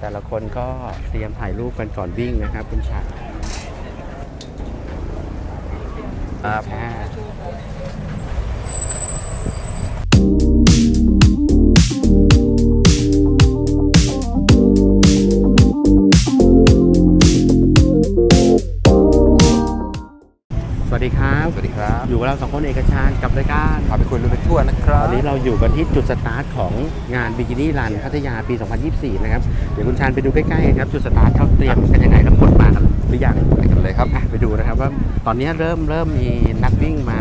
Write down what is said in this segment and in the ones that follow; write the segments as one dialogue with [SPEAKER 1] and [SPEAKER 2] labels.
[SPEAKER 1] แต่ละคนก็เตรียมถ่ายรูปกันก่อนวิ่งนะครับคุณชาย
[SPEAKER 2] ครับ
[SPEAKER 1] ครับ
[SPEAKER 2] สวัสดีครับ
[SPEAKER 1] อยู่กับเราสองคนเอกชาญกับรายการ
[SPEAKER 2] พาไปคุยลุยไปทั่วนะครับ
[SPEAKER 1] ตอนนี้เราอยู่กันที่จุดสตาร์ทของงานบิกินี่รันพัทยาปี 2024 นะครับ เดี๋ยวคุณชาญไปดูใกล้ๆกันครับจุดสตาร์ทเขาเตรียมกันยังไงแล้วคนมากันหรือยัง
[SPEAKER 2] ไปกันเลยครับ
[SPEAKER 1] อะไปดูนะครับว่าตอนนี้เริ่มเริ่มมีนักวิ่งมา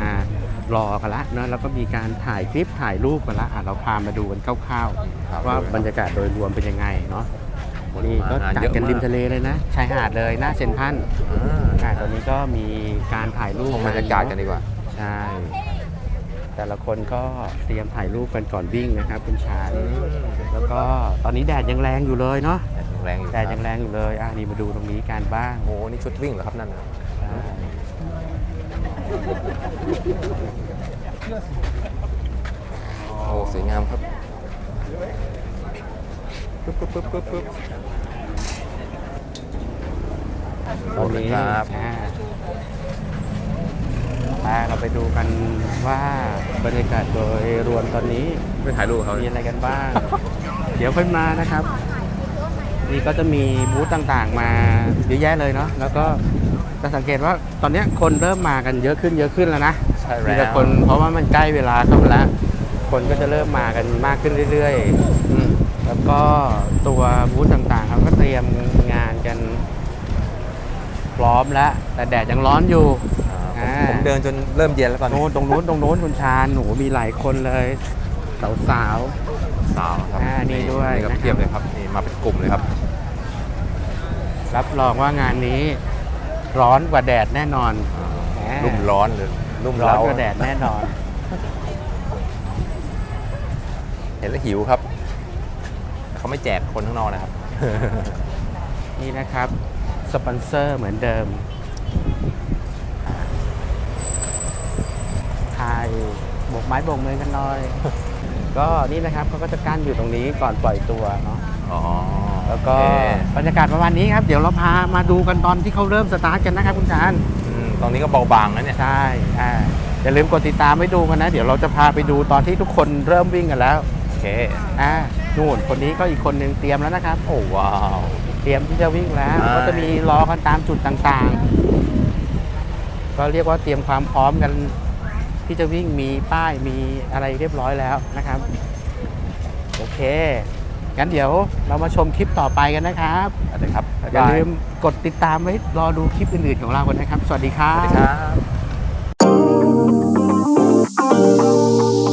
[SPEAKER 1] รอกันละเนอะแล้วก็มีการถ่ายคลิปถ่ายรูปกันละอะเราพามาดูกันคร่าว
[SPEAKER 2] ครับ
[SPEAKER 1] ๆว่าบรรยากาศโดยรวมเป็นยังไงเนาะ นี่ก็
[SPEAKER 2] งาน
[SPEAKER 1] จัด
[SPEAKER 2] เยอะ
[SPEAKER 1] กันริม
[SPEAKER 2] มาก
[SPEAKER 1] ทะเลเลยนะชายหาดเลยหน้าเซ็นทรัล
[SPEAKER 2] อ่า
[SPEAKER 1] อะตอนนี้ก็มีการถ่ายรูป
[SPEAKER 2] ชมบรรยากาศกันดีกว่า
[SPEAKER 1] ใช่ แต่ละคนก็เตรียมถ่ายรูปกันก่อนวิ่งนะครับคุณชายแล้วก็ตอนนี้แดดยังแรงอยู่เลยเนาะ
[SPEAKER 2] แรงอยู่
[SPEAKER 1] แดดยังแรงอยู่เลยอะนี่มาดูตรงนี้กันบ้าง
[SPEAKER 2] โอ้โหนี่ชุดวิ่งเหรอครับนั่นน่ะ
[SPEAKER 1] ใช่
[SPEAKER 2] โอ้สวยงามครับ ปึ๊บปึ๊บปึ๊บปึ๊บปึ๊บ
[SPEAKER 1] ตอนนี้
[SPEAKER 2] ครับ
[SPEAKER 1] อ่าอ่าเราไปดูกันว่าบรรยากาศโดยรวมตอนนี้
[SPEAKER 2] ไปถ่ายรูปกับเขา
[SPEAKER 1] มีอะไรกันบ้าง เดี๋ยวค่อยมานะครับ นี่ก็จะมีบูธต่างๆ มาเยอะแยะเลยเนาะแล้วก็จะสังเกตว่าตอนเนี้ยคนเริ่มมากันเยอะขึ้นเยอะขึ้นแล้วนะ
[SPEAKER 2] ใช่
[SPEAKER 1] มี
[SPEAKER 2] แล้
[SPEAKER 1] แต่
[SPEAKER 2] ว
[SPEAKER 1] คนเพราะว่ามันใกล้เวลาเข้ามาแล้ว คนก็จะเริ่มมากันมากขึ้นเรื่อยๆอืมแล้วก็ ตัวบูธต่างๆเขาก็เตรียมงานกันพร้อมแล้ว แต่แดดยังร้อนอยู่
[SPEAKER 2] อ่า ผมผมเดินจนเริ่มเย็นแล้วตอนนี้
[SPEAKER 1] โน้นตรงนู้นตรงนู้นคุณชาญหนูมีหลายคนเลยสาว
[SPEAKER 2] สาวครับ
[SPEAKER 1] อ่านี่ด้วย
[SPEAKER 2] นี่ก็
[SPEAKER 1] นะครับ
[SPEAKER 2] เทียบเลยครับนี่มาเป็นกลุ่มเลยครับ
[SPEAKER 1] ๆรับรองว่างานนี้ ร้อนกว่าแดดแน่นอนแหม
[SPEAKER 2] รุ่มร้อนหรือรุ่ม
[SPEAKER 1] ร้อน
[SPEAKER 2] เร้าก
[SPEAKER 1] ว่าแดดแน่นอน
[SPEAKER 2] เห็นแล้วหิวครับ เขาไม่แจกคนข้างนอกนะครับ
[SPEAKER 1] นี่นะครับ สปอนเซอร์เหมือนเดิมถ่ายโบกไม้โบกมือกันหน่อย ก็นี่นะครับเขาก็จะกั้นอยู่ตรงนี้ก่อนปล่อยตัวเนาะ
[SPEAKER 2] อ๋อ
[SPEAKER 1] แล้วก็
[SPEAKER 2] โอเค
[SPEAKER 1] บรรยากาศประมาณนี้ครับ เดี๋ยวเราพามาดูกันตอนที่เขาเริ่มสตาร์ทกันนะครับคุณชาน
[SPEAKER 2] อืมตรงนี้ก็เบาบางนะเนี่ย
[SPEAKER 1] ใช่อ่าอย่าลืมกดติดตามไว้ดูกันนะ เดี๋ยวเราจะพาไปดูตอนที่ทุกคนเริ่มวิ่งกันแล้ว
[SPEAKER 2] โอเค
[SPEAKER 1] อ่า นู่นคนนี้ก็อีกคนนึงเตรียมแล้วนะครับ
[SPEAKER 2] โอ้ว้าว
[SPEAKER 1] เตรียมที่จะวิ่งแล้วก็จะมีรอกันตามจุดต่างๆ ก็เรียกว่าเตรียมความพร้อมกัน ที่จะวิ่งมีป้ายมีอะไรเรียบร้อยแล้วนะครับ โอเคงั้นเดี๋ยวเรามาชมคลิปต่อไปกันนะครับ
[SPEAKER 2] นะครับ
[SPEAKER 1] อย่าลืมกดติดตามไว้รอดูคลิปอื่นๆของเรากันนะครับ สวัสดีครับส
[SPEAKER 2] วัสดีครับ